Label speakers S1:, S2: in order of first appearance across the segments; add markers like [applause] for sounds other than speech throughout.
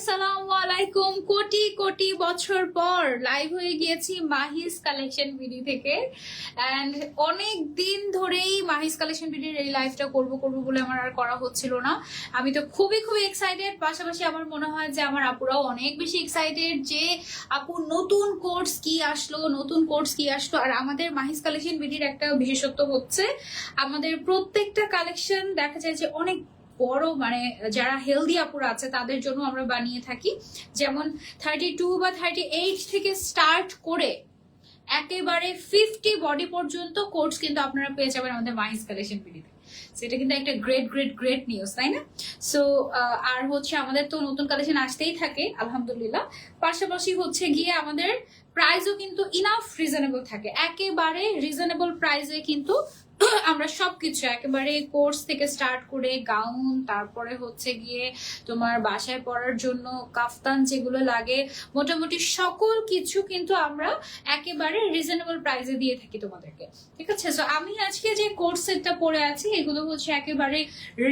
S1: আসসালামু আলাইকুম। কোটি কোটি বছর পর লাইভ হয়ে গিয়েছি মাহিস কালেকশন বিডি থেকে। অ্যান্ড অনেক দিন ধরেই মাহিস কালেকশন বিডির এই লাইভটা করব করব বলে আমার আর করা হচ্ছিল না। আমি তো খুবই খুবই এক্সাইটেড পাশাপাশি আমার মনে হয় যে আমার আপুরাও অনেক বেশি এক্সাইটেড যে আপু নতুন কোর্স কি আসলো, নতুন কোর্স কি আসলো। আর আমাদের মাহিস কালেকশন বিডির একটা বিশেষত্ব হচ্ছে, আমাদের প্রত্যেকটা কালেকশন দেখা যায় যে অনেক বড় মানে যারা হেলদি আপুরা আছে, তাদের জন্য আমরা বানিয়ে থাকি। যেমন থার্টি টু বা থার্টি এইট থেকে স্টার্ট করে একেবারে ফিফটি বডি পর্যন্ত কোর্স কিন্তু আপনারা পেয়ে যাবেন আমাদের মাইন্স কালেকশন পিডিতে সেটা কিন্তু একটা গ্রেট গ্রেট গ্রেট নিউজ তাই না? সো আর হচ্ছে আমাদের তো নতুন কালেকশন আসতেই থাকে, আলহামদুলিল্লাহ। পাশাপাশি হচ্ছে গিয়ে আমাদের প্রাইসও কিন্তু ইনাফ রিজনেবল থাকে। একেবারে রিজনেবল প্রাইসে কিন্তু আমরা সবকিছু একেবারে কোর্স থেকে স্টার্ট করে গাউন, তারপরে হচ্ছে গিয়ে তোমার বাসায় পড়ার জন্য কাফতান যেগুলো লাগে, মোটামুটি সকল কিছু কিন্তু আমরা একেবারে রিজনেবল প্রাইসে দিয়ে থাকি তোমাদেরকে। ঠিক আছে? সো আমি আজকে যে কোর্স সেটটা পরে আছি, এগুলো হচ্ছে একেবারে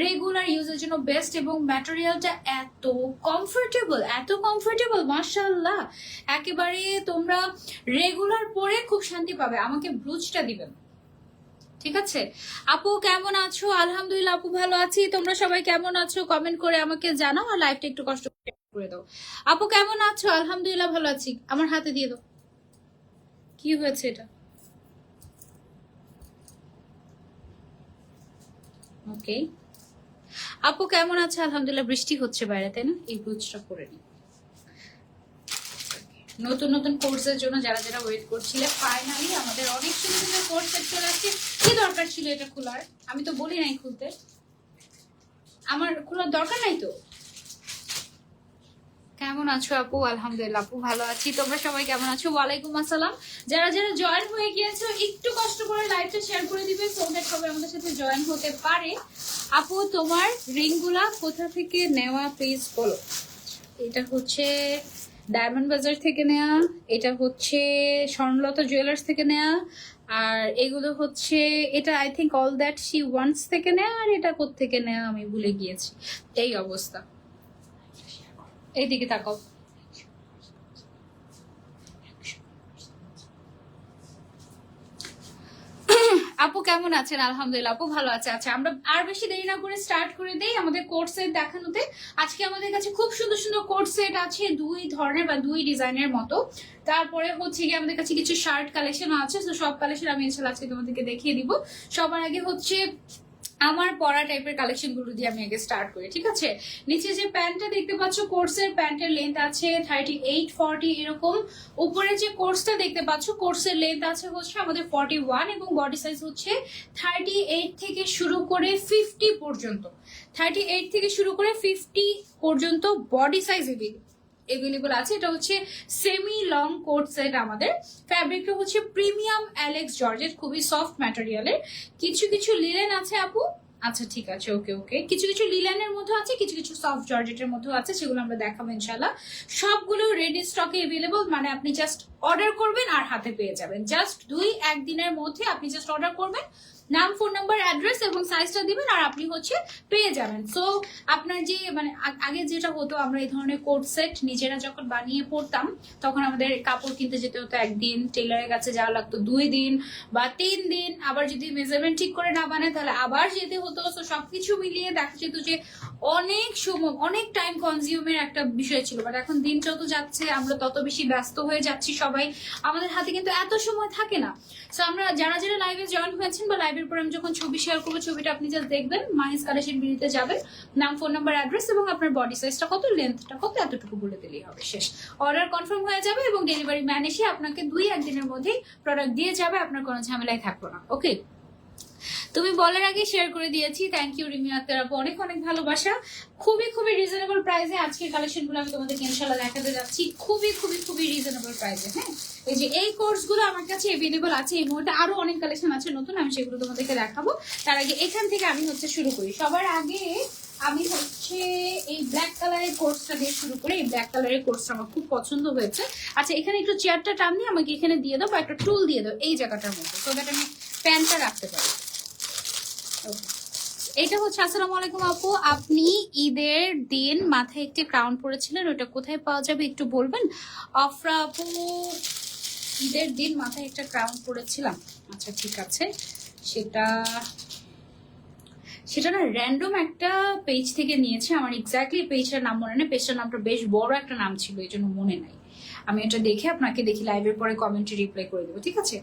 S1: রেগুলার ইউজের জন্য বেস্ট এবং ম্যাটেরিয়ালটা এত কমফোর্টেবল এত কমফোর্টেবল মার্শাল্লাহ একেবারে তোমরা রেগুলার পরে খুব শান্তি পাবে। আমাকে ব্লুজটা দিবেন। ঠিক আছে? আপু, কেমন আছো? আলহামদুলিল্লাহ, আপু ভালো আছি। তোমরা সবাই কেমন আছো? কমেন্ট করে আমাকে জানাও আর লাইভটা একটু কষ্ট করে দাও। আপু, কেমন আছো? আলহামদুলিল্লাহ, ভালো আছি। আমার হাতে দিয়ে দাও। কি হয়েছে এটা? ওকে আপু, কেমন আছে? আলহামদুলিল্লাহ, বৃষ্টি হচ্ছে বাইরে, তাই না? এই ব্লুজটা করে নি নতুন নতুন কোর্সের জন্য যারা যারা ওয়েট করছিলে ফাইনালি আমাদের অনেক সুন্দর সুন্দর কোর্স চলে আসছে। কি দরকার ছিল এটা খোলার, আমি তো বলি নাই খুলতে। আমার খোলার দরকার নাই তো? কেমন আছো আপু? আলহামদুলিল্লাহ, আপু ভালো আছি। তোমরা সবাই কেমন আছো? ওয়ালাইকুম আসসালাম। যারা যারা জয়েন হয়ে গিয়েছো, একটু কষ্ট করে লাইভটা শেয়ার করে দিবে। সো দ্যাট সবাই আমাদের সাথে জয়েন হতে পারে। আপু, তোমার রিংগুলা কোথা থেকে নেওয়া প্লিজ বলো। এটা হচ্ছে ডায়মন্ড বাজার থেকে নেওয়া এটা হচ্ছে স্বর্ণলতা জুয়েলার্স থেকে নেওয়া আর এগুলো হচ্ছে, এটা I think all that she wants থেকে নেয় আর এটা থেকে নেয় আমি ভুলে গিয়েছি। এই অবস্থা। এইদিকে তাকাও। আপু কেমন আছেন? আলহামদুলিল্লাহ, আপু ভালো আছে। আচ্ছা আমরা আর বেশি দেরি না করে স্টার্ট করে দেই আমাদের কোর্স সেট দেখানোতে। আজকে আমাদের কাছে খুব সুন্দর সুন্দর কোর্স সেট আছে, দুই ধরনের বা দুই ডিজাইনের মতো। তারপরে হচ্ছে গিয়ে আমাদের কাছে কিছু শার্ট কালেকশন আছে, তো সব কালেকশন আমি ইনশাল্লাহ আজকে তোমাদেরকে দেখিয়ে দিব। সবার আগে হচ্ছে আমার পরা টাইপের কালেকশনগুলো দিয়ে আমি আগে স্টার্ট করি, ঠিক আছে? নিচে যে প্যান্টটা দেখতে পাচ্ছ কোর্সের প্যান্টের লেন্থ আছে থার্টি এইট ফর্টি এরকম। উপরে যে কোর্সটা দেখতে পাচ্ছ কোর্সের লেন্থ আছে হচ্ছে আমাদের ফর্টি ওয়ান এবং বডি সাইজ হচ্ছে থার্টি এইট থেকে শুরু করে ফিফটি পর্যন্ত। থার্টি এইট থেকে শুরু করে ফিফটি পর্যন্ত বডি সাইজ এভেলেবল আছে। এটা হচ্ছে সেমি লং কোট সেট আমাদের ফ্যাব্রিকটা হচ্ছে প্রিমিয়াম অ্যালেক্স জর্জেট খুবই সফট ম্যাটেরিয়ালের কিছু কিছু লিলেন আছে আপু? আচ্ছা ঠিক আছে ওকে ওকে কিছু কিছু লিলেনের মধ্যে আছে, কিছু কিছু সফট জর্জেটের মধ্যে আছে, সেগুলো আমরা দেখাবো ইনশাল্লাহ সবগুলো রেডি স্টকে এভেলেবল মানে আপনি জাস্ট অর্ডার করবেন আর হাতে পেয়ে যাবেন। জাস্ট দুই, একদিনের মধ্যে আপনি জাস্ট অর্ডার করবেন। নাম, ফোন নাম্বার অ্যাড্রেস এবং সাইজটা দিবেন আর আপনি হচ্ছে পেয়ে যাবেন। সো আপনার যে মানে আগে যেটা হতো, আমরা এই ধরনের কোট সেট নিজেরা যখন বানিয়ে পড়তাম তখন আমাদের কাপড় কিনতে যেতে হতো একদিন টেলারের কাছে যাওয়া লাগতো দুই দিন বা তিন দিন। আবার যদি মেজারমেন্ট ঠিক করে না বানায়, তাহলে আবার যেতে হতো। তো সবকিছু মিলিয়ে দেখা যেত যে, অনেক সময় অনেক টাইম কনজিউমের একটা বিষয় ছিল। বাট এখন দিন যত যাচ্ছে, আমরা তত বেশি ব্যস্ত হয়ে যাচ্ছি সবাই। আমাদের হাতে কিন্তু এত সময় থাকে না। সো আমরা যারা যারা লাইভে জয়েন হয়েছেন বা লাইভের পর আমি যখন ছবি শেয়ার করব, ছবিটা আপনি জাস্ট দেখবেন মাইস কালেকশন বিডিতে যাবেন। নাম ফোন নাম্বার অ্যাড্রেস এবং আপনার বডি সাইজটা কত লেন্থটা কত, এতটুকু বলে দিলেই হবে, শেষ। অর্ডার কনফার্ম হয়ে যাবে এবং ডেলিভারি ম্যান এসে আপনাকে দুই একদিনের মধ্যেই প্রোডাক্ট দিয়ে যাবে, আপনার কোনো ঝামেলায় থাকব না ওকে তুমি বলার আগে শেয়ার করে দিয়েছি। থ্যাংক ইউ রিমি আক্তার আপু, অনেক অনেক ভালোবাসা। খুবই খুবই রিজনেবল প্রাইসে আজকের কালেকশনগুলো আমি তোমাদেরকে ইনশাল্লাহ দেখাতে যাচ্ছি। খুবই খুবই খুবই রিজনেবল প্রাইসে হ্যাঁ? এই যে এই কোর্সগুলো আমার কাছে এভেলেবল আছে, এই মুহূর্তে আরও অনেক কালেকশন আছে নতুন, আমি সেগুলো তোমাদেরকে দেখাবো। তার আগে এখান থেকে আমি হচ্ছে শুরু করি। সবার আগে আমি হচ্ছে এই ব্ল্যাক কালারের কোর্সটা দিয়ে শুরু করি। এই ব্ল্যাক কালারের কোর্সটা আমার খুব পছন্দ হয়েছে। আচ্ছা এখানে একটু চেয়ারটা টান দিয়ে আমাকে এখানে দিয়ে দাও বা একটা টুল দিয়ে দাও এই জায়গাটার মধ্যে তো দ্যাট আমি প্যান্টটা রাখতে পারি. এটা হচ্ছে, আসসালামু আলাইকুম আপু। আপনি ঈদের দিন মাথায় একটি ক্রাউন পরেছিলেন ওটা কোথায় পাওয়া যাবে একটু বলবেন? অফরা আপু, ঈদের দিন মাথায় একটা ক্রাউন পরেছিলাম। আচ্ছা ঠিক আছে। সেটা সেটা না র্যান্ডম একটা পেজ থেকে নিয়েছে। আমার এক্স্যাক্টলি পেজটার নাম মনে নেই পেজটার নামটা বেশ বড় একটা নাম ছিল, এই জন্য মনে নাই। আমি এটা দেখে আপনাকে দেখি লাইভের পরে কমেন্টে রিপ্লাই করে দেবো, ঠিক আছে?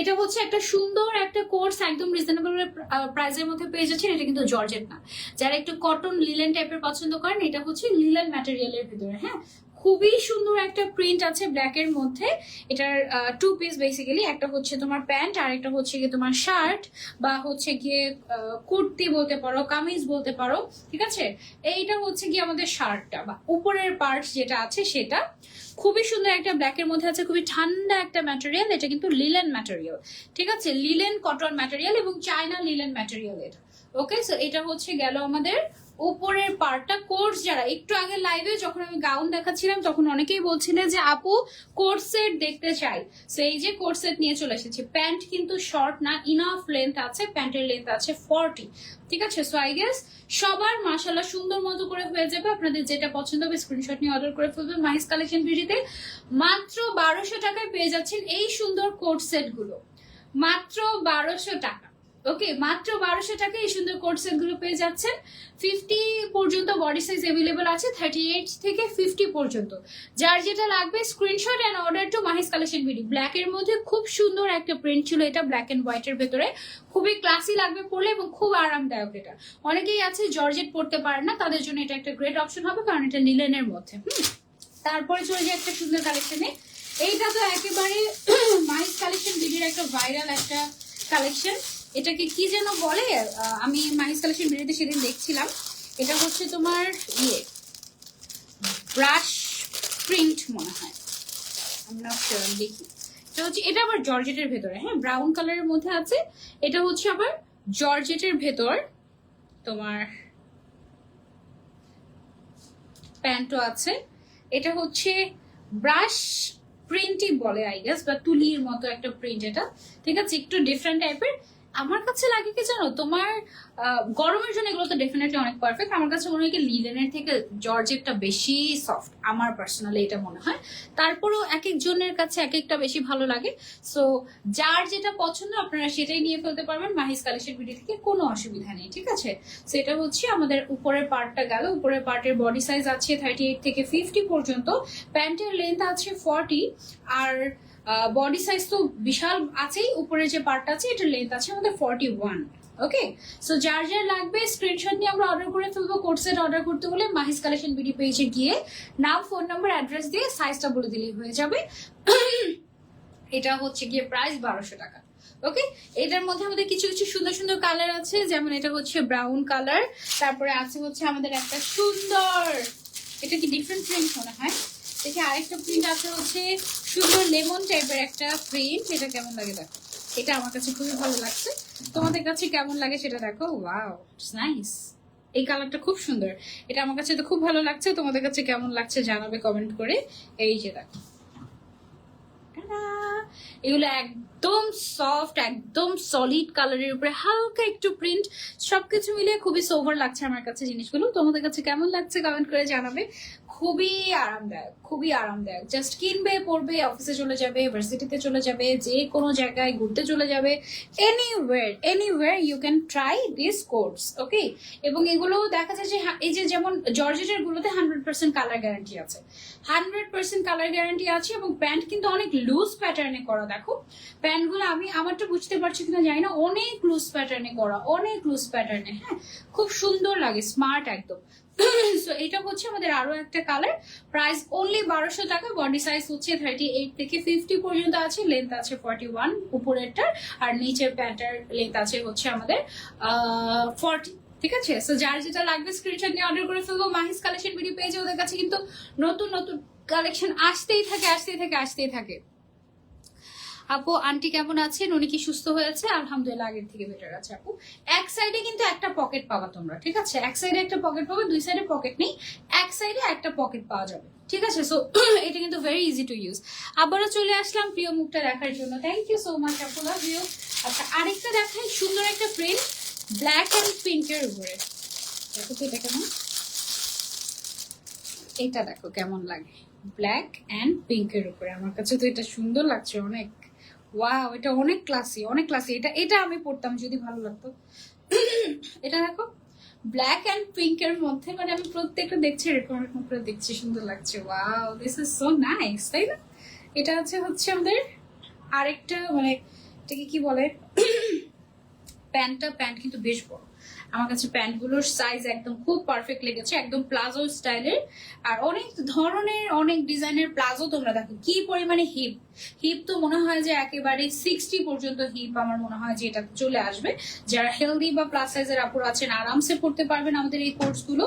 S1: এটা হচ্ছে একটা সুন্দর একটা কোর্স একদম রিজনেবল প্রাইসের মধ্যে পেয়ে যাচ্ছেন, এটা কিন্তু জর্জেট না। যারা একটু কটন লিলেন টাইপের পছন্দ করেন, এটা হচ্ছে লিলেন ম্যাটেরিয়ালের ভিতরে হ্যাঁ? খুবই সুন্দর একটা প্রিন্ট আছে ব্ল্যাক এর মধ্যে। এটার টু পিস বেসিক্যালি একটা হচ্ছে তোমার প্যান্ট আর একটা হচ্ছে গিয়ে তোমার শার্ট বা হচ্ছে গিয়ে কুর্তি বলতে পারো, কামিজ বলতে পারো, ঠিক আছে? এইটা হচ্ছে গিয়ে আমাদের শার্টটা বা উপরের পার্ট যেটা আছে সেটা। খুবই সুন্দর একটা ব্ল্যাক এর মধ্যে আছে, খুবই ঠান্ডা একটা ম্যাটেরিয়াল এটা কিন্তু লিলেন ম্যাটেরিয়াল ঠিক আছে? লিলেন কটন ম্যাটেরিয়াল এবং চায়না লিলেন ম্যাটেরিয়াল এটা। ওকে সো এটা হচ্ছে গেল আমাদের উপরের পার্টটা কোর্স যারা, একটু আগে লাইভে যখন আমি গাউন দেখাচ্ছিলাম, তখন অনেকেই বলছিলেন যে, আপু কোর্স সেট দেখতে চাই। সো এই যে কোর্স সেট নিয়ে চলে এসেছি। প্যান্ট কিন্তু শর্ট না ইনাফ লেন্থ আছে, প্যান্টের লেন্থ আছে ফর্টি ঠিক আছে? সো আই গেস সবার মাসাল্লাহ সুন্দর মতো করে হয়ে যাবে। আপনাদের যেটা পছন্দ হবে স্ক্রিনশট নিয়ে অর্ডার করে ফেলবেন মাইস কালেকশন ভিডিওতে। মাত্র বারোশো টাকায় পেয়ে যাচ্ছেন এই সুন্দর কোট সেটগুলো। মাত্র বারোশো টাকা। ওকে মাত্র বারোশো টাকা এই সুন্দর কোট সেটগুলো পেয়ে যাচ্ছেন। ফিফটি পর্যন্ত বডি সাইজ অ্যাভেলেবল আছে থার্টি এইট থেকে ফিফটি পর্যন্ত। যার যেটা লাগবে screenshot and order to Mahis collection video black এর মধ্যে খুব সুন্দর একটা প্রিন্ট ছিল এটা ব্ল্যাক অ্যান্ড হোয়াইট এর ভেতরে। খুবই ক্লাসি লাগবে পড়লে এবং খুব আরামদায়ক এটা। অনেকেই আছে জর্জেট পড়তে পারে না, তাদের জন্য এটা একটা গ্রেট অপশন হবে, কারণ এটা লিলেনের মধ্যে। হুম, তারপরে চলে যায় একটা সুন্দর কালেকশনে এইটা তো একেবারে মাইস কালেকশন ভিডিওর একটা ভাইরাল একটা কালেকশন এটাকে কি যেন বলে? আমি মাইস কালেকশন ভিডিওতে সেদিন দেখছিলাম। এটা হচ্ছে তোমার ইয়ে ব্রাশ প্রিন্ট মনে হয়। আমরা দেখি। এটা হচ্ছে, এটা আবার জর্জেটের ভেতরে। হ্যাঁ ব্রাউন কালারের মধ্যে আছে। এটা হচ্ছে আবার জর্জেটের ভেতর তোমার প্যান্টও আছে। এটা হচ্ছে ব্রাশ প্রিন্টই বলে আই গেস বা তুলির মতো একটা প্রিন্ট এটা। ঠিক আছে, একটু ডিফারেন্ট টাইপের আমার কাছে লাগে কি জানো? তোমার গরমের জন্য এগুলো তো ডেফিনেটলি অনেক পারফেক্ট আমার কাছে মনে হয় কি লিলেনের থেকে জর্জেটটা বেশি সফট আমার পার্সোনালি এটা মনে হয়। তারপরেও এক একজনের কাছে এক একটা বেশি ভালো লাগে। সো যার যেটা পছন্দ আপনারা সেটাই নিয়ে ফেলতে পারবেন। মাহিস কালেকশন ভিডিও থেকে কোনো অসুবিধা নেই, ঠিক আছে? সেটা হচ্ছে আমাদের উপরের পার্টটা গেল। উপরের পার্টের বডি সাইজ আছে থার্টি এইট থেকে ফিফটি পর্যন্ত। প্যান্টের লেন্থ আছে ফর্টি আর বডি সাইজ তো বিশাল আছেই, উপরে যে পার্টটা আছে, এটার লেন্থ আছে আমাদের ফর্টি ওয়ান ওকে সো যার যার লাগবে স্ক্রিনশট নিয়ে আমরা অর্ডার করে ফেলব কোর্সের অর্ডার করতে হলে মাহিস কালেকশন ভিডিও পেজে গিয়ে নাম ফোন নাম্বার অ্যাড্রেস দিয়ে সাইজটা বলে দিলেই হয়ে যাবে। এটা হচ্ছে গিয়ে প্রাইস বারোশো টাকা ওকে এটার মধ্যে আমাদের কিছু কিছু সুন্দর সুন্দর কালার আছে, যেমন এটা হচ্ছে ব্রাউন কালার তারপরে আছে হচ্ছে আমাদের একটা সুন্দর, এটা কি ডিফারেন্ট প্রিন্ট মনে হয়? দেখি আরেকটা প্রিন্ট আছে হচ্ছে সুন্দর লেমন টাইপের একটা প্রিন্ট এটা কেমন লাগে দেখো? এটা আমার কাছে খুবই ভালো লাগছে। তোমাদের কাছে কেমন লাগে সেটা দেখো? ওয়াও নাইস এই কালারটা খুব সুন্দর। এটা আমার কাছে তো খুব ভালো লাগছে। তোমাদের কাছে কেমন লাগছে জানাবে কমেন্ট করে। এই যে দেখো! এগুলো একদম সফট একদম সলিড কালারের উপরে হালকা একটু প্রিন্ট সবকিছু মিলে খুবই সোভার লাগছে আমার কাছে জিনিসগুলো। তোমাদের কাছে কেমন লাগছে কমেন্ট করে জানাবে। খুবই আরামদায়ক খুবই আরামদায়ক। জাস্ট কিনবে, পড়বে অফিসে চলে যাবে ভার্সিটিতে চলে যাবে, যে কোনো জায়গায় ঘুরতে চলে যাবে। Anywhere anywhere you can try this course okay এবং এগুলো দেখা যায় যে হা- এই যে যেমন জর্জেটের গুলোতে হান্ড্রেড পার্সেন্ট কালার গ্যারান্টি আছে। হান্ড্রেড পার্সেন্ট কালার গ্যারান্টি আছে এবং প্যান্ট কিন্তু অনেক লুজ প্যাটার্নে করা, দেখো। প্যান্টগুলো আমি আমারটা বুঝতে পারছি কিনা জানি না। অনেক লুজ প্যাটার্নে করা, অনেক লুজ প্যাটার্নে হ্যাঁ? খুব সুন্দর লাগে স্মার্ট একদম। সো এটা হচ্ছে আমাদের আরও একটা কালার প্রাইস অনলি বারোশো টাকা বডি সাইজ হচ্ছে থার্টি এইট থেকে ফিফটি পর্যন্ত আছে লেন্থ আছে ফর্টি ওয়ান উপরেরটার, আর নিচের প্যান্টার লেন্থ আছে হচ্ছে আমাদের ফর্টি ঠিক আছে? সো যার যেটা লাগবে স্ক্রিনশট নিয়ে অর্ডার করে ফেলব। মাহিস কালেকশন ভিডিও পেয়েছে ওদের কাছে, কিন্তু নতুন নতুন কালেকশন আসতেই থাকে আসতেই থাকে আসতেই থাকে। আপু, আন্টি কেমন আছেন? উনি কি সুস্থ হয়েছে আলহামদুলিল্লাহ, আগের থেকে বেটার আছে আপু। এক সাইডে কিন্তু একটা পকেট পাবা তোমরা, ঠিক আছে? এক সাইডে একটা পকেট পাবে, দুই সাইডে পকেট নেই। এক সাইডে একটা পকেট পাওয়া যাবে, ঠিক আছে? সো [clears throat] এটা কিন্তু ভেরি ইজি টু ইউজ আবারও চলে আসলাম প্রিয় মুখটা দেখার জন্য। থ্যাংক ইউ সো মাচ আপু লাভ ইউ আচ্ছা আরেকটা দেখাই, সুন্দর একটা প্রিন্ট ব্ল্যাক অ্যান্ড পিঙ্কের উপরে। দেখো এটা কেমন? এটা দেখো কেমন লাগে। ব্ল্যাক অ্যান্ড পিঙ্কের উপরে। আমার কাছে তো এটা সুন্দর লাগছে অনেক। ওয়াও এটা অনেক ক্লাসি অনেক ক্লাসি এটা এটা আমি পড়তাম যদি ভালো লাগতো। এটা দেখো ব্ল্যাক অ্যান্ড পিঙ্কের মধ্যে মানে আমি প্রত্যেকটা দেখছি, এরকম এরকম করে দেখছি, সুন্দর লাগছে। Wow this is so nice তাই না? এটা হচ্ছে হচ্ছে আমাদের আরেকটা মানে এটাকে কি বলে? [coughs] প্যান্টটা, প্যান্ট কিন্তু বেশ বড়। আমার কাছে প্যান্টগুলোর সাইজ একদম খুব পারফেক্ট লেগেছে, একদম প্লাজো স্টাইলের। আর অনেক ধরনের, অনেক ডিজাইনের প্লাজো তোমরা দেখো, কি পরিমাণে হিপ হিপ তো মনে হয় যে একেবারে সিক্সটি পর্যন্ত হিপ আমার মনে হয় যে এটা চলে আসবে। যারা হেলদি বা প্লাস সাইজের আপুর আছেন, আরামসে পড়তে পারবেন আমাদের এই কোর্সগুলো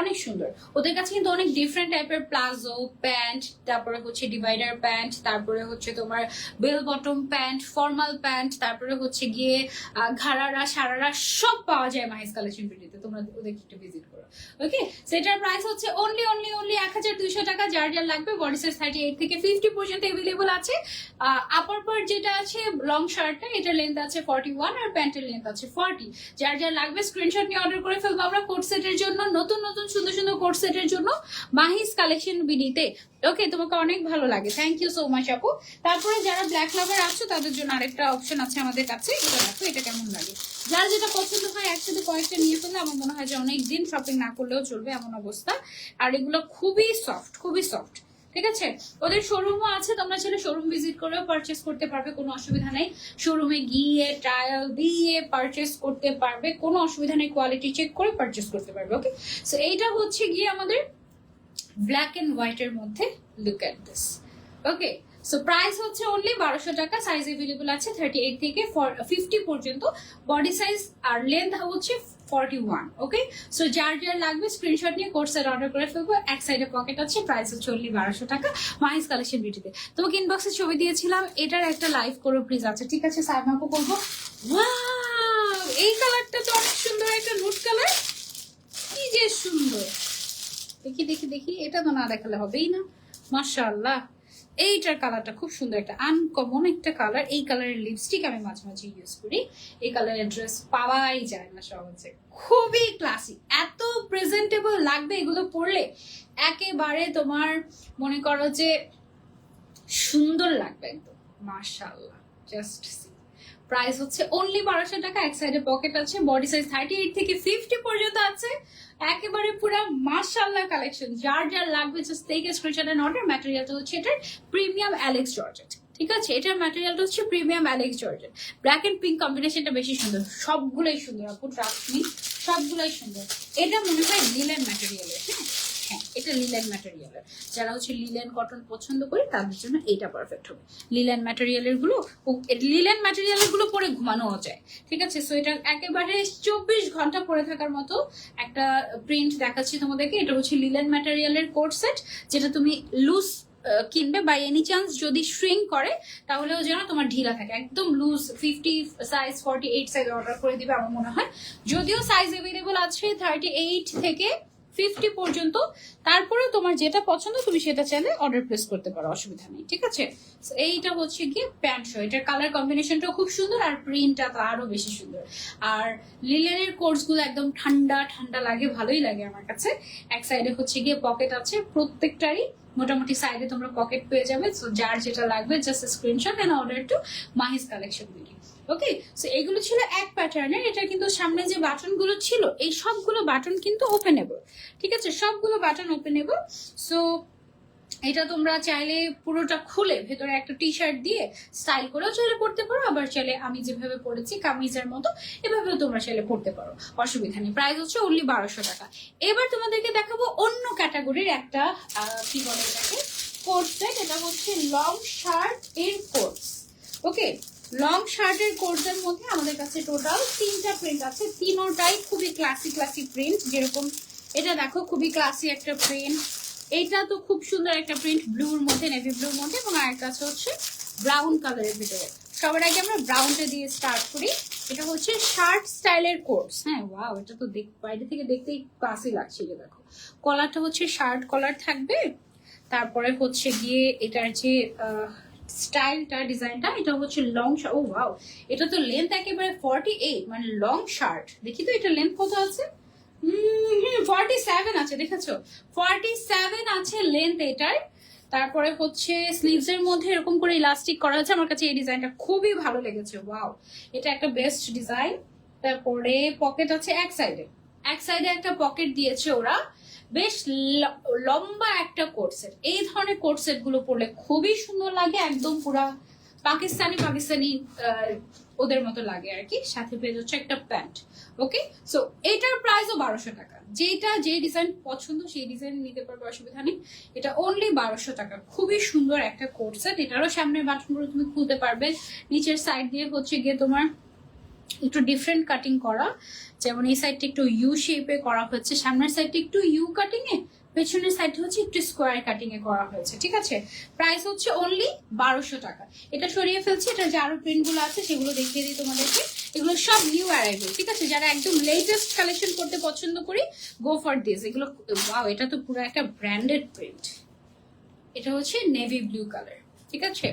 S1: অনেক সুন্দর। ওদের কাছে কিন্তু অনেক ডিফারেন্ট টাইপের প্লাজো প্যান্ট, তারপরে হচ্ছে ডিভাইডার প্যান্ট, তারপরে হচ্ছে তোমার bell bottom pant formal pant, তারপরে হচ্ছে গিয়ে ঘাড়ারা, সারারা সব পাওয়া যায় মাহিস কালেকশন বিডিতে তোমরা ওদের একটু ভিজিট করো। ওকে সেটার প্রাইস হচ্ছে অনলি অনলি অনলি এক হাজার দুইশো টাকা। যার যার লাগবে বডি সাইজ থার্টি এইট থেকে ফিফটি পর্যন্ত এভেলেবল আছে। আপার পার্ট যেটা আছে লং শার্টটা এটার লেন্থ আছে ফর্টি ওয়ান আর প্যান্টের লেন্থ আছে ফর্টি যার যার লাগবে স্ক্রিনশট নিয়ে অর্ডার করে ফেলব। আমরা কোট সেটের জন্য নতুন নতুন সুন্দর সুন্দর কোর্স সেটের জন্য মাহিস কালেকশন বিডিতে ওকে তোমাকে অনেক ভালো লাগে। থ্যাংক ইউ সো মাচ আপু। তারপরে যারা ব্ল্যাক লাভার আছো, তাদের জন্য আরেকটা অপশন আছে আমাদের কাছে। এটা দেখো, এটা কেমন লাগে? যার যেটা পছন্দ হয়, একসাথে কয়েকটা নিয়ে ফেললে আমার মনে হয় যে অনেক দিন শপিং না করলেও চলবে এমন অবস্থা। আর এগুলো খুবই সফট খুবই সফট ঠিক আছে? ওদের শোরুমও আছে, তোমরা ছেলে শোরুম ভিজিট করেও পারচেস করতে পারবে, কোনো অসুবিধা নেই। শোরুমে গিয়ে ট্রায়াল দিয়ে পারচেস করতে পারবে, কোনো অসুবিধা নেই কোয়ালিটি চেক করে পারচেস করতে পারবে ওকে সো এইটা হচ্ছে গিয়ে আমাদের ব্ল্যাক এন্ড হোয়াইটের মধ্যে look at this okay so price হচ্ছে অনলি বারোশো টাকা সাইজ এভেলেবল আছে থার্টি এইট থেকে ফিফটি পর্যন্ত। বডি সাইজ আর লেন্থ হচ্ছে ফর্টি ওয়ান ওকে সো যার যার লাগবে স্ক্রিনশট নিয়ে কোর্সের অর্ডার করে ফেলব। এক সাইডে পকেট আছে প্রাইস হচ্ছে অনলি বারোশো টাকা মাইস কালেকশন বিউটিতে তোমাকে ইনবক্সে ছবি দিয়েছিলাম, এটার একটা লাইভ করো প্লিজ আছে ঠিক আছে সাইমাপো করব! এই কালারটা তো অনেক সুন্দর, একটা নুট কালার কি যে সুন্দর। দেখি দেখি দেখি, এটা তো না দেখালে হবেই না। মাশাআল্লাহ। এইটার কালারটা খুব সুন্দর একটা আনকমন একটা কালার এই কালারের লিপস্টিক আমি মাঝে মাঝে ইউজ করি। এই কালারের ড্রেস পাওয়াই যায় না সহজে। খুবই ক্লাসিক এত প্রেজেন্টেবল লাগবে এগুলো পরলে। একেবারে তোমার মনে করো যে সুন্দর লাগবে একদম। মাশাআল্লাহ। জাস্ট প্রাইস হচ্ছে অনলি বারোশো টাকা। এক সাইডে পকেট আছে। বডি সাইজ থার্টি এইট থেকে ফিফটি পর্যন্ত আছে। একেবারে পুরো মার্শাল্লাহ কালেকশন যার যার লাগবে জাস্ট থেকে স্ক্রিনশট এন্ড অর্ডার ম্যাটেরিয়ালটা হচ্ছে এটার প্রিমিয়াম অ্যালেক্স জর্জেট ঠিক আছে? এটার ম্যাটেরিয়ালটা হচ্ছে premium Alex georgette black and pink কম্বিনেশনটা বেশি সুন্দর। সবগুলোই সুন্দর আপু ট্রাস্ট মি সবগুলোই সুন্দর। এটা মনে হয় লিলেন ম্যাটেরিয়ালের হ্যাঁ হ্যাঁ? এটা লিলেন ম্যাটেরিয়ালের যারা হচ্ছে লিলেন কটন পছন্দ করে, তাদের জন্য এইটা পারফেক্ট হবে। লিলেন ম্যাটেরিয়ালেরগুলো লিলেন ম্যাটেরিয়ালেরগুলো পরে ঘুমানোও যায়, ঠিক আছে? সো এটা একেবারে চব্বিশ ঘণ্টা পরে থাকার মতো একটা প্রিন্ট দেখাচ্ছি তোমাদেরকে। এটা হচ্ছে লিলেন ম্যাটেরিয়ালের কোট সেট যেটা তুমি লুজ কিনবে বাই এনি চান্স যদি শ্রিং করে, তাহলেও যেন তোমার ঢিলা থাকে। একদম loose fifty size forty eight size order করে দিবে, আমার মনে হয়। যদিও সাইজ অ্যাভেলেবল আছে থার্টি এইট থেকে ফিফটি পর্যন্ত, তারপরেও তোমার যেটা পছন্দ তুমি সেটা চাইলে অর্ডার প্লেস করতে পারো, অসুবিধা নেই, ঠিক আছে? এইটা হচ্ছে গিয়ে প্যান্ট শো এটার কালার কম্বিনেশনটাও খুব সুন্দর আর প্রিন্টটা তো আরও বেশি সুন্দর। আর লিলেনের কোর্সগুলো একদম ঠান্ডা ঠান্ডা লাগে, ভালোই লাগে আমার কাছে। এক সাইডে হচ্ছে গিয়ে পকেট আছে, প্রত্যেকটারই মোটামুটি সাইডে তোমরা পকেট পেয়ে যাবে। যার যেটা লাগবে just screenshot and order to Mahis collection video okay so এগুলো ছিল এক প্যাটার্নের এটা কিন্তু সামনে যে বাটনগুলো ছিল, এই সবগুলো বাটন কিন্তু ওপেনেবল ঠিক আছে? সবগুলো বাটন ওপেনেবল সো এটা তোমরা চাইলে পুরোটা খুলে ভেতরে একটা টি শার্ট দিয়ে স্টাইল করেও চাইলে পড়তে পারো। আবার চাইলে আমি যেভাবে পড়েছি, কামিজের মতো, এভাবেও তোমরা চাইলে পড়তে পারো। অসুবিধা নেই। প্রাইস হচ্ছে অনলি বারোশো টাকা। এবার তোমাদেরকে দেখাবো অন্য ক্যাটাগরির একটা কি বলে এটাকে? কোর্স এটা হচ্ছে লং শার্ট এর কোর্স ওকে লং শার্টের কোর্সের মধ্যে আমাদের কাছে টোটাল তিনটা প্রিন্ট আছে। তিনোটাই খুবই ক্লাসি ক্লাসি প্রিন্ট যেরকম এটা দেখো, খুবই ক্লাসি একটা প্রিন্ট এটা তো খুব সুন্দর একটা প্রিন্ট ব্লুর মধ্যে নেভি ব্লুর মধ্যে এবং আরেকটা আছে হচ্ছে ব্রাউন কালারের ভিতরে। সবার আগে আমরা ব্রাউনটা দিয়ে স্টার্ট করি। এটা হচ্ছে শার্ট স্টাইলের কোর্স হ্যাঁ ওয়াও এটা তো বাইরে থেকে দেখতেই ক্লাসি লাগছে এটা দেখো। কলারটা হচ্ছে শার্ট কলার থাকবে। তারপরে হচ্ছে গিয়ে এটার যে স্টাইলটা, ডিজাইনটা, এটা হচ্ছে লং শার্ট ও ওয়াও এটা তো লেন্থ একেবারে ফর্টি এইট মানে লং শার্ট দেখি তো, এটা লেন্থ কত আছে? ফর্টি সেভেন আছে, দেখেছ? ফর্টি সেভেন আছে লেন্থ এটার। তারপরে হচ্ছে স্লিভস এর মধ্যে এরকম করে ইলাস্টিক করা আছে। আমার কাছে এই ডিজাইনটা খুবই ভালো লেগেছে ওয়াও এটা একটা বেস্ট ডিজাইন তারপরে পকেট আছে এক সাইডে এক সাইডে একটা পকেট দিয়েছে ওরা। বেশ লম্বা একটা কোট সেট এই ধরনের কোট সেটগুলো পরলে খুবই সুন্দর লাগে, একদম পুরা পাকিস্তানি পাকিস্তানি ওদের মতো লাগে আর কি। সাথে পেয়ে যাচ্ছে একটা প্যান্ট ওকে সো এটার প্রাইসও বারোশো টাকা। যেটা যে ডিজাইন পছন্দ, সেই ডিজাইন নিতে পারবে, অসুবিধা নেই। এটা অনলি বারোশো টাকা। খুবই সুন্দর একটা কোট সেট এটারও সামনের বাটনগুলো তুমি খুলতে পারবে। নিচের সাইড দিয়ে হচ্ছে গিয়ে তোমার একটু ডিফারেন্ট কাটিং করা। যেমন এই সাইডটা একটু ইউ শেপে করা হয়েছে সামনের সাইডটা একটু ইউ কাটিং এ, পেছনের সাইডটা হচ্ছে একটু স্কোয়ার কাটিং এ করা হয়েছে, ঠিক আছে? প্রাইস হচ্ছে অনলি বারোশো টাকা। এটা সরিয়ে ফেলছি এটা যে আরও প্রিন্টগুলো আছে, সেগুলো দেখিয়ে দিই তোমাদেরকে। এগুলো সব নিউ অ্যারাইভেল ঠিক আছে? যারা একদম লেটেস্ট কালেকশন করতে পছন্দ করি গো ফর দিস এগুলো ওয়াও এটা তো পুরো একটা ব্র্যান্ডেড প্রিন্ট এটা হচ্ছে নেভি ব্লু কালার ঠিক আছে?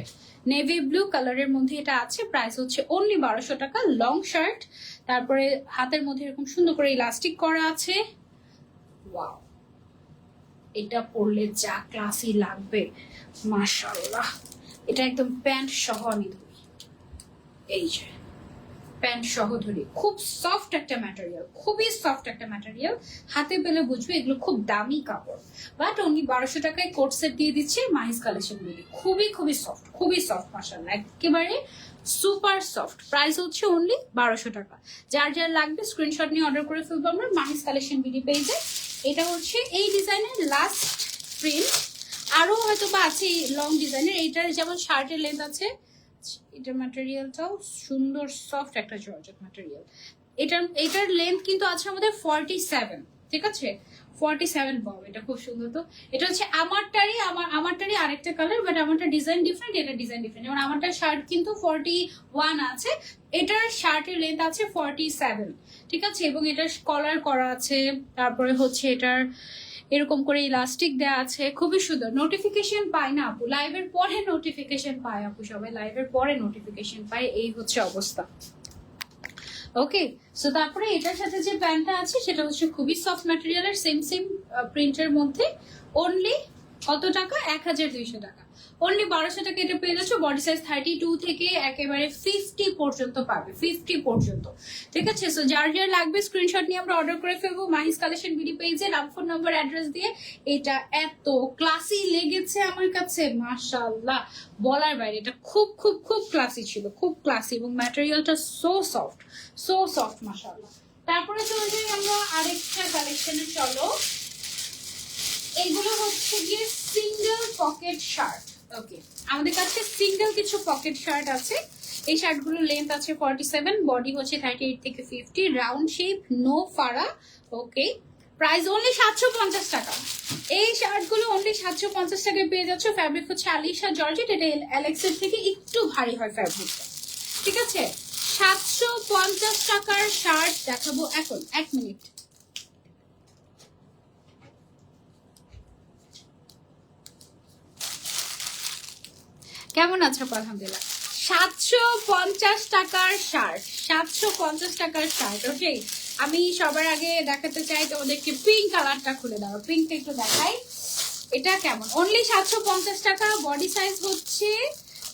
S1: নেভি ব্লু কালারের মধ্যে এটা আছে। প্রাইস হচ্ছে অনলি বারোশো টাকা লং শার্ট তারপরে হাতের মধ্যে এরকম সুন্দর করে ইলাস্টিক করা আছে। এটা পরলে যা ক্লাসি লাগবে মাশাল্লাহ এটা একদম প্যান্ট সহ আমি ধরি। এই যে। প্যান্ট সহ ধরি খুব সফট একটা ম্যাটেরিয়াল খুবই সফট একটা ম্যাটেরিয়াল হাতে পেলে বুঝবে এগুলো খুব দামি কাপড়। বাট উনি বারোশো টাকায় কোট সেট দিয়ে দিচ্ছে মাহিস কালেকশন গুলি খুবই খুবই সফট খুবই সফট মাসাল্লাহ একেবারে সুপার সফট প্রাইস হচ্ছে অনলি বারোশো টাকা। যার যার লাগবে স্ক্রিনশট নিয়ে অর্ডার করে ফেলব আমরা মাহিস কালেকশন বিডি পেজে এটা হচ্ছে এই ডিজাইনের লাস্ট প্রিন্ট আরও হয়তো বা আছে লং ডিজাইনের এইটার যেমন শার্টের লেন্থ আছে এটার ম্যাটেরিয়ালটাও সুন্দর সফট একটা জর্জেট ম্যাটেরিয়াল এটার এটার লেন্থ কিন্তু আছে আমাদের ফর্টি সেভেন ঠিক আছে? ফর্টি সেভেন পাও এটা খুব সুন্দর তো। এটা হচ্ছে আমারটারই, আমার, আমারটারই আরেকটা কালার বাট আমারটা ডিজাইন ডিফারেন্ট এটা ডিজাইন ডিফারেন্ট যেমন আমারটা শার্ট কিন্তু ফর্টি ওয়ান আছে, এটার শার্টের লেন্থ আছে ফর্টি সেভেন ঠিক আছে? এবং এটার কলার করা আছে, তারপরে হচ্ছে এটার এরকম করে ইলাস্টিক দেওয়া আছে, খুবই সুন্দর। নোটিফিকেশন পায় না আপু লাইভের পরে নোটিফিকেশন পায় আপু সবাই লাইভের পরে নোটিফিকেশন পায়, এই হচ্ছে অবস্থা। ওকে সো তারপরে এটার সাথে যে প্যান্টটা আছে, সেটা হচ্ছে খুবই সফট ম্যাটেরিয়ালের সেম সেম প্রিন্টের মধ্যে। অনলি কত টাকা? এক হাজার দুইশো টাকা। অনলি বারোশো টাকা এটা পেয়ে যাচ্ছ বডি সাইজ থার্টি টু থেকে একেবারে ফিফটি পর্যন্ত পাবে ফিফটি পর্যন্ত। ঠিক আছে? সো যার যার লাগবে স্ক্রিনশট নিয়ে আমরা অর্ডার করে ফেলব। মাহিস কালেকশন বিডি পেজে নাম ফোন নাম্বার অ্যাড্রেস দিয়ে এটা এত ক্লাসি লেগেছে আমার কাছে মাশাল্লাহ বলার বাইরে, এটা খুব খুব খুব ক্লাসি ছিল, খুব ক্লাসি এবং ম্যাটেরিয়ালটা সো সফট সো সফট মাশাল্লাহ তারপরে চলে যাই আমরা আরেকটা কালেকশনে চলো। এগুলো হচ্ছে গিয়ে সিঙ্গেল পকেট শার্ট ওকে আমাদের কাছে সিঙ্গেল কিছু পকেট শার্ট আছে। এই শার্টগুলোর লেন্থ আছে ফর্টি সেভেন বডি হচ্ছে থার্টি এইট থেকে ফিফটি রাউন্ড শেপ নো ফাড়া ওকে প্রাইস অনলি সাতশো পঞ্চাশ টাকা। এই শার্টগুলো অনলি সাতশো পঞ্চাশ টাকায় পেয়ে যাচ্ছ। ফ্যাব্রিক হচ্ছে আলিশা জর্জেট। এটা অ্যালেক্সের থেকে একটু ভারী হয় ফ্যাব্রিকটা ঠিক আছে? সাতশো পঞ্চাশ টাকার শার্ট দেখাবো এখন। এক মিনিট কেমন আছো? আলহামদুলিল্লাহ। সাতশো পঞ্চাশ টাকার শার্ট। সাতশো পঞ্চাশ টাকার শার্ট ওকে আমি সবার আগে দেখাতে চাই তোমাদেরকে পিঙ্ক কালারটা খুলে দাও। পিঙ্কটা একটু দেখাই। এটা কেমন? অনলি সাতশো পঞ্চাশ টাকা। বডি সাইজ হচ্ছে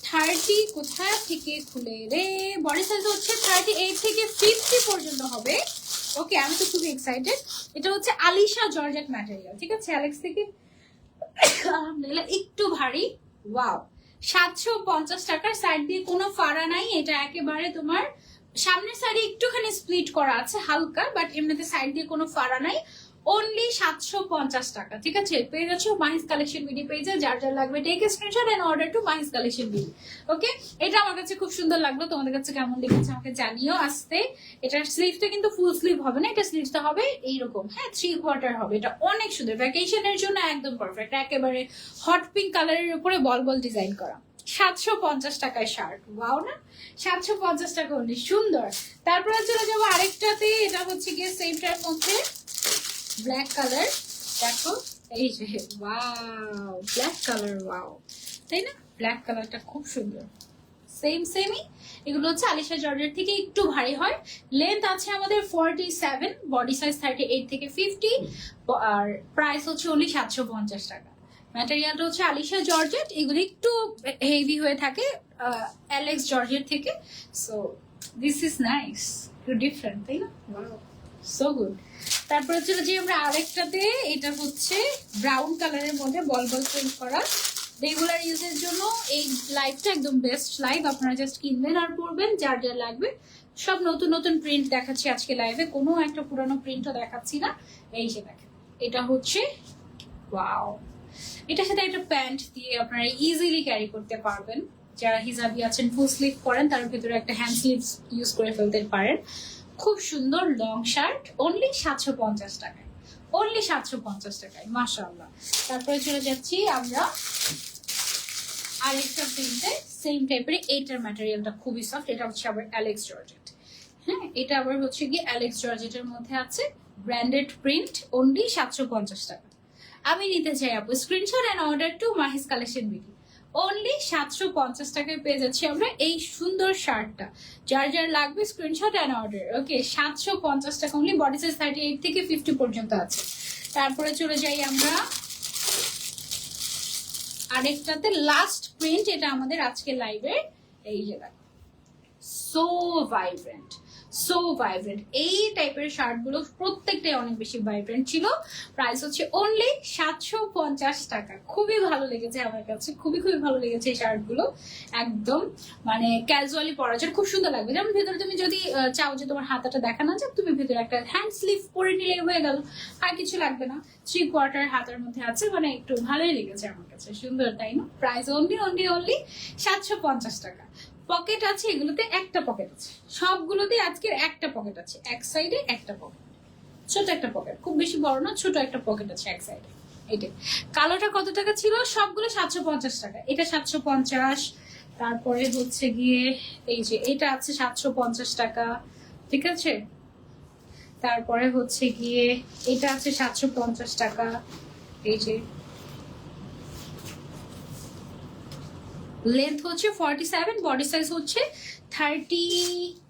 S1: থার্টি কোথায় থেকে খুলে রে? বডি সাইজ হচ্ছে থার্টি এইট থেকে ফিফটি পর্যন্ত হবে। ওকে আমি তো খুবই এক্সাইটেড এটা হচ্ছে আলিশা জর্জেট ম্যাটেরিয়াল ঠিক আছে? অ্যালেক্স থেকে? আলহামদুলিল্লাহ, একটু ভারী। ওয়াও সাতশো পঞ্চাশ টাকার সাইড দিয়ে কোনো ফাড়া নাই, এটা একেবারে তোমার সামনের সাইডে একটুখানি স্প্লিট করা আছে হালকা বাট এমনিতে সাইড দিয়ে কোনো ফাড়া নাই। অনলি সাতশো পঞ্চাশ টাকা, ঠিক আছে? পেয়ে যাচ্ছ মাহিস কালেকশন বিডি পেজে যার যার লাগবে take screenshot and order to Mahis collection BD okay এটা আমার কাছে খুব সুন্দর লাগল, তোমাদের কাছে কেমন লেগেছে আমাকে জানিও আসতে। এটার স্লিভটা কিন্তু ফুল স্লিভ হবে না, এটা স্লিভটা হবে এইরকম হ্যাঁ থ্রি কোয়ার্টার হবে, এটা অনেক সুন্দর ভ্যাকেশনের জন্য একদম পারফেক্ট একেবারে হট পিঙ্ক কালারের উপরে বল বল ডিজাইন করা। সাতশো পঞ্চাশ টাকায় শার্ট ওয়াও না? সাতশো পঞ্চাশ টাকা অনলি সুন্দর। তারপরে চলে যাব আরেকটাতে, এটা হচ্ছে গিয়ে সেমটার মধ্যে। ব্ল্যাক কালার দেখো, এই যে ওয়াও ব্ল্যাক কালার ওয়াও তাই না? ব্ল্যাক কালারটা খুব সুন্দর। সেম সেমই এগুলো হচ্ছে আলিশা জর্জের থেকে একটু ভারী হয়। লেন্থ আছে আমাদের forty seven body size thirty eight থেকে ফিফটি আর প্রাইস হচ্ছে অনলি সাতশো পঞ্চাশ টাকা। ম্যাটেরিয়ালটা হচ্ছে আলিশা জর্জেট এগুলো একটু হেভি হয়ে থাকে অ্যালেক্স জর্জের থেকে। সো দিস ইজ নাইস একটু ডিফারেন্ট তাই না? সো গুড তারপরে হচ্ছে যে আমরা আরেকটাতে। এটা হচ্ছে ব্রাউন কালারের মধ্যে বল বল প্রিন্ট করা। রেগুলার ইউজের জন্য এই লাইভটা একদম বেস্ট লাইভ আপনারা জাস্ট কিনবেন আর পরবেন যার যা লাগবে। সব নতুন নতুন প্রিন্ট দেখাচ্ছি আজকে লাইভে কোনো একটা পুরানো প্রিন্টও দেখাচ্ছি না। এই যে দেখেন, এটা হচ্ছে ওয়াও এটার সাথে একটা প্যান্ট দিয়ে আপনারা ইজিলি ক্যারি করতে পারবেন। যারা হিজাবি আছেন ফুল স্লিভ করেন তার ভিতরে একটা হ্যান্ড স্লিভ ইউজ করে ফেলতে পারেন। খুব সুন্দর লং শার্ট অনলি সাতশো পঞ্চাশ টাকায়। অনলি সাতশো পঞ্চাশ টাকায়, মাশাআল্লাহ। তারপরে চলে যাচ্ছি আমরা আরেকটা প্রিন্টে সেম টাইপের এইটার ম্যাটেরিয়ালটা খুবই সফট এটা হচ্ছে আবার অ্যালেক্স জর্জেট হ্যাঁ এটা আবার হচ্ছে গিয়ে অ্যালেক্স জর্জেটের মধ্যে আছে ব্র্যান্ডেড প্রিন্ট অনলি সাতশো পঞ্চাশ টাকা। আমি নিতে চাই আপু screenshot and order to Mahis collection BD only সাতশো পঞ্চাশ টাকায় পেয়ে যাচ্ছি আমরা এই সুন্দর শার্টটা। যার যার লাগবে স্ক্রিনশট অ্যান্ড অর্ডার ওকে সাতশো পঞ্চাশ টাকা only body size thirty eight থেকে ফিফটি পর্যন্ত আছে। তারপরে চলে যাই আমরা আরেকটাতে লাস্ট প্রিন্ট এটা আমাদের আজকে লাইভের এই যে দেখো। সো ভাইব্রেন্ট সো ভাইব্রেন্ট এই টাইপের শার্টগুলো প্রত্যেকটাই অনেক বেশি ভাইব্রেন্ট ছিল। প্রাইস হচ্ছে অনলি সাতশো পঞ্চাশ টাকা। খুবই ভালো লেগেছে আমার কাছে। খুবই খুবই ভালো লেগেছে এই শার্টগুলো একদম মানে ক্যাজুয়ালি পরা। যায় খুব সুন্দর লাগবে। যেমন ভেতরে তুমি যদি চাও যে তোমার হাতাটা দেখানো যায়, তুমি ভেতরে একটা হ্যান্ড স্লিভ পরে নিলে হয়ে গেল। আর কিছু লাগবে না। থ্রি কোয়ার্টার হাতের মধ্যে আছে। মানে একটু ভালোই লেগেছে আমার কাছে। সুন্দর, তাই না? প্রাইস অনলি অনলি অনলি সাতশো পঞ্চাশ টাকা। পকেট আছে, এগুলোতে একটা পকেট আছে। সবগুলোতে আজকের একটা পকেট আছে। এক সাইডে একটা পকেট। ছোট একটা পকেট। খুব বেশি বড় না, ছোট একটা পকেট আছে এক সাইডে। এটাই কালোটা কত টাকা ছিল? সবগুলো সাতশো পঞ্চাশ টাকা। এটা সাতশো পঞ্চাশ। তারপরে হচ্ছে গিয়ে এই যে এটা আছে সাতশো পঞ্চাশ টাকা। ঠিক আছে? তারপরে হচ্ছে গিয়ে এটা আছে সাতশো পঞ্চাশ টাকা। এই যে লেন্থ হচ্ছে ফর্টি সেভেন বডি সাইজ হচ্ছে থার্টি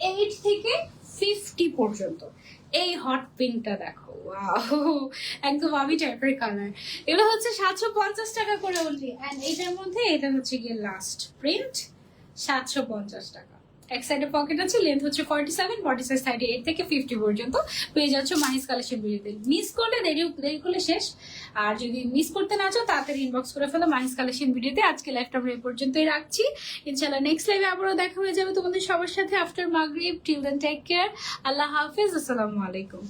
S1: এইট থেকে ফিফটি পর্যন্ত। এই হট পিঙ্কটা দেখো! একদম আমি টাইপের কালার এগুলো হচ্ছে সাতশো পঞ্চাশ টাকা করে অনলি অ্যান্ড এটার মধ্যে এটা হচ্ছে গিয়ে লাস্ট প্রিন্ট সাতশো পঞ্চাশ টাকা। এক সাইডে পকেট আছে লেন্থ হচ্ছে forty seven body size thirty eight থেকে ফিফটি পর্যন্ত। পেয়ে যাচ্ছ মাহিস কালেকশন ভিডিওতে মিস করলে দেরি দেরি করলে শেষ। আর যদি মিস করতে না চাও, তাড়াতাড়ি ইনবক্স করে ফেলো মাহিস কালেকশন ভিডিওতে আজকে লাইফটা আমরা এই পর্যন্তই রাখছি। ইনশাল্লাহ নেক্সট লাইভে আবারও দেখা হয়ে যাবে তোমাদের সবার সাথে। আফটার মাগরিব টিল দেন টেক কেয়ার আল্লাহ হাফিজ, আসসালামু আলাইকুম।